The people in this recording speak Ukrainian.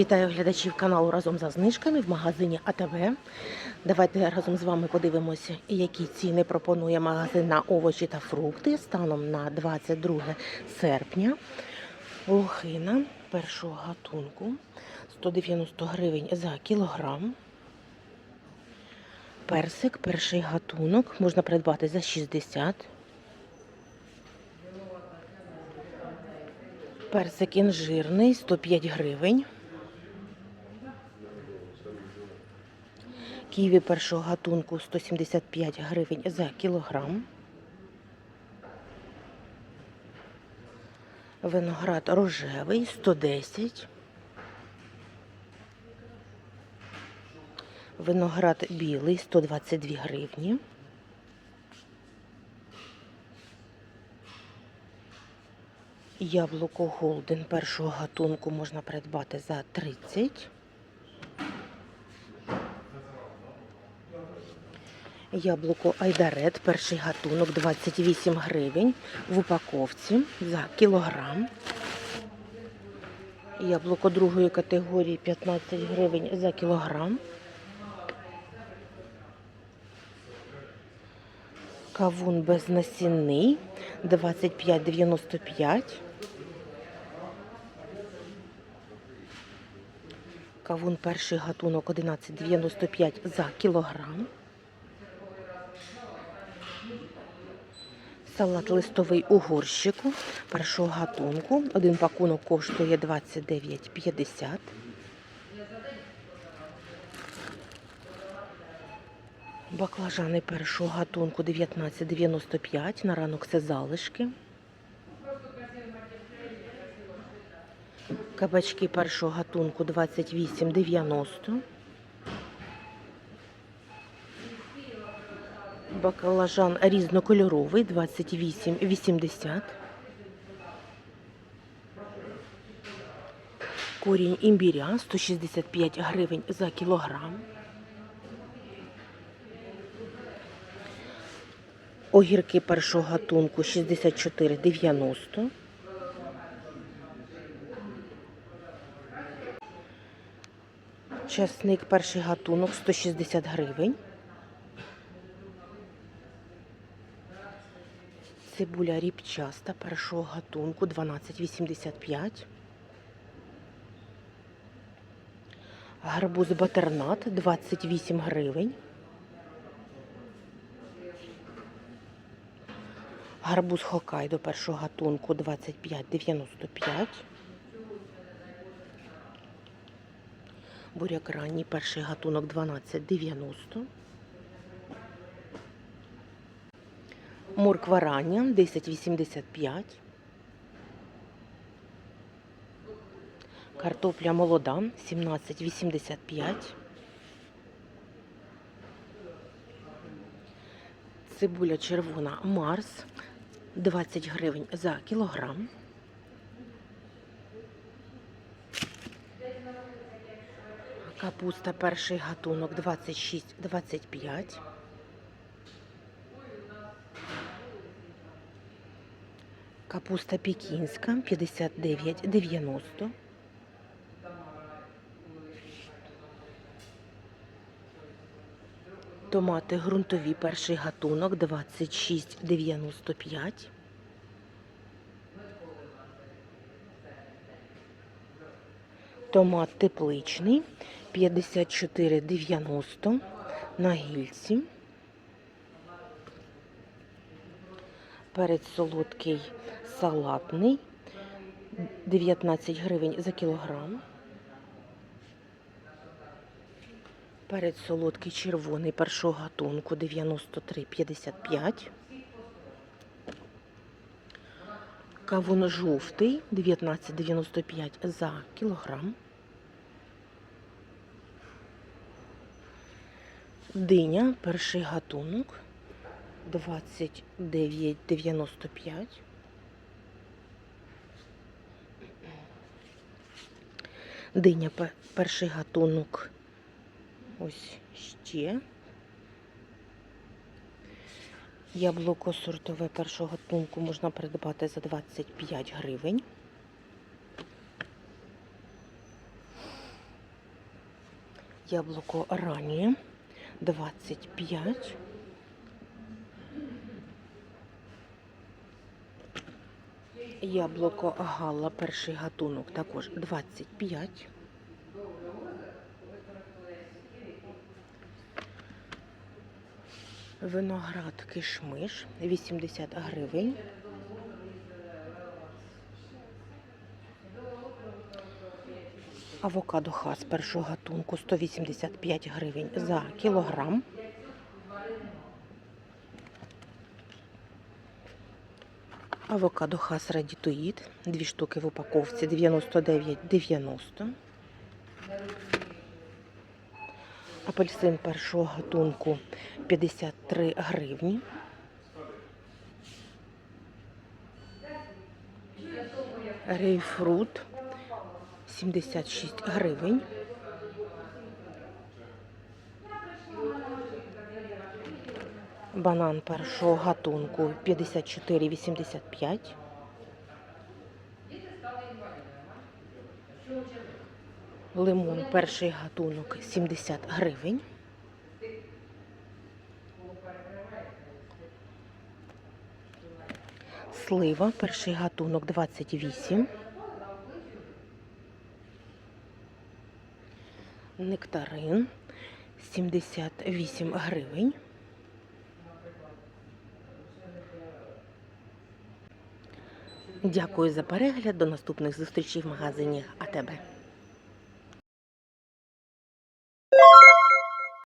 Вітаю глядачів каналу разом за знижками в магазині АТВ. Давайте разом з вами подивимося, які ціни пропонує магазин на овочі та фрукти станом на 22 серпня. Лохина першого гатунку 190 гривень за кілограм. Персик, перший гатунок можна придбати за 60. Персик інжирний 105 гривень. Ківі першого гатунку 175 гривень за кілограм. Виноград рожевий 110. Виноград білий 122 гривні. Яблуко Голден першого гатунку можна придбати за 30. Яблуко Айдарет, перший гатунок 28 гривень в упаковці за кілограм. Яблуко другої категорії 15 гривень за кілограм. Кавун безнасінний 25,95. Кавун перший гатунок 11,95 за кілограм. Салат листовий у горщику першого гатунку. Один пакунок коштує 29,50. Баклажани першого гатунку 19,95. На ранок це залишки. Кабачки першого гатунку 28,90. Баклажан різнокольоровий 28,80. Корінь імбіря 165 гривень за кілограм. Огірки першого гатунку 64,90. Часник перший гатунок 160 гривень. Цибуля ріпчаста першого гатунку 12,85. Гарбуз батернат 28 гривень. Гарбуз Хокайдо першого гатунку 25,95. Буряк ранній перший гатунок 12,90. Морква рання 10,85. Картопля молода 17,85. Цибуля червона Марс 20 гривень за кілограм. Капуста перший гатунок 26,25. Капуста пекінська 59,90. Томати ґрунтові перший гатунок 26,95. Томат тепличний 54,90 на гільці. Перець солодкий салатний 19 гривень за кілограм. Перець солодкий червоний першого гатунку 93,55. Кавун жовтий 19,95 за кілограм. Диня перший гатунок 29,95. Диня перший гатунок. Ось ще. Яблуко сортове першого гатунку можна придбати за 25 гривень. Яблуко раннє 25. Яблуко Галла, перший гатунок, також 25. Виноград кишмиш 80 гривень. Авокадо хас першого гатунку 185 гривень за кілограм. Авокадо хас радітоїд, дві штуки в упаковці 99,90. Апельсин першого гатунку 53 гривні. Рейфрут 76 гривень. Банан першого гатунку 54,85. Лимон перший гатунок 70 гривень. Слива перший гатунок 28. Нектарин 78 гривень. Дякую за перегляд. До наступних зустрічей в магазині АТБ.